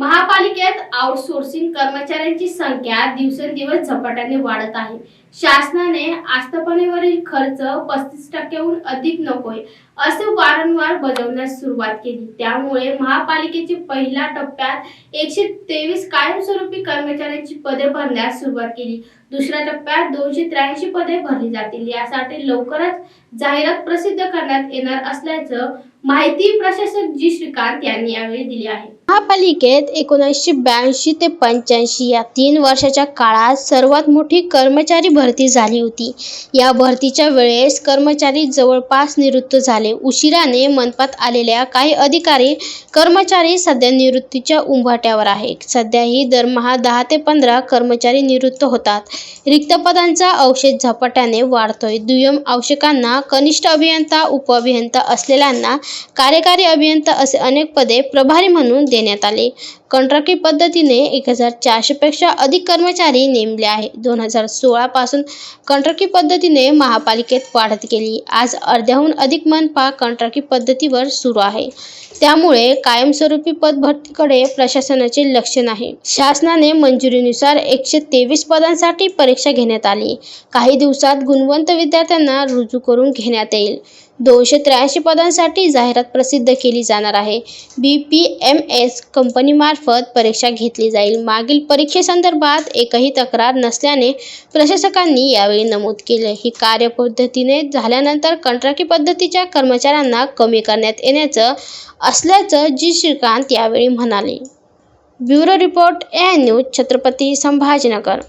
महापालिकेत आउटसोर्सिंग कर्मचाऱ्यांची संख्या दिवसेंदिवस झपाट्याने वाढत आहे. शासनाने आस्थापनेवरील खर्च पस्तीस टक्क्याहून अधिक नकोय असे वारंवार बजावण्यास सुरुवात केली. त्यामुळे महापालिकेचे पहिल्या टप्प्यात एकशे तेवीस कायमस्वरूपी कर्मचाऱ्यांची पदे भरण्यास सुरुवात केली. दुसऱ्या टप्प्यात दोनशे त्र्याऐंशी पदे भरली जातील. यासाठी लवकरच जाहिरात प्रसिद्ध करण्यात येणार असल्याचं माहिती प्रशासक जी. श्रीकांत यांनी यावेळी दिली आहे. महापालिकेत एकोणीसशे ब्याऐंशी ते पंच्याऐंशी या तीन वर्षाच्या काळात सर्वात मोठी कर्मचारी भरती झाली होती. या भरतीच्या वेळेस कर्मचारी जवळपास निवृत्त झाले. उशिराने मनपात आलेल्या काही अधिकारी कर्मचारी सध्या निवृत्तीच्या उंबरठ्यावर आहे सध्याही दरमहा दहा ते पंधरा कर्मचारी निवृत्त होतात. रिक्त पदांचा अवशेष झपाट्याने वाढतोय. दुय्यम आवश्यकांना कनिष्ठ अभियंता उपअभियंता असलेल्यांना कार्यकारी अभियंता असे अनेक पदे प्रभारी म्हणून देण्यात आले. कंत्राटी पद्धतीने एक हजार चारशेपेक्षा अधिक कर्मचारी नेमले आहे दोन हजार सोळापासून कंत्राटी पद्धतीने महापालिकेत वाढत गेली. आज अर्ध्याहून अधिक मनपा कंत्राटी पद्धतीवर सुरू आहे. त्यामुळे कायमस्वरूपी पदभरतीकडे प्रशासनाचे लक्ष नाही. शासनाने मंजुरीनुसार एकशे तेवीस पदांसाठी परीक्षा घेण्यात आली. काही दिवसात गुणवंत विद्यार्थ्यांना रुजू करून घेण्यात येईल. दोनशे त्र्याऐंशी पदांसाठी जाहिरात प्रसिद्ध केली जाणार आहे. बी पी एम एस कंपनीमार्फत परीक्षा घेतली जाईल. मागील परीक्षेसंदर्भात एकही तक्रार नसल्याने प्रशासकांनी यावेळी नमूद केले. ही कार्यपद्धतीने झाल्यानंतर कंत्राटी पद्धतीच्या कर्मचाऱ्यांना कमी करण्यात येण्याचं असल्याचं जी. श्रीकांत यावेळी म्हणाले. Bureau report A news Chhatrapati Sambhajinagar.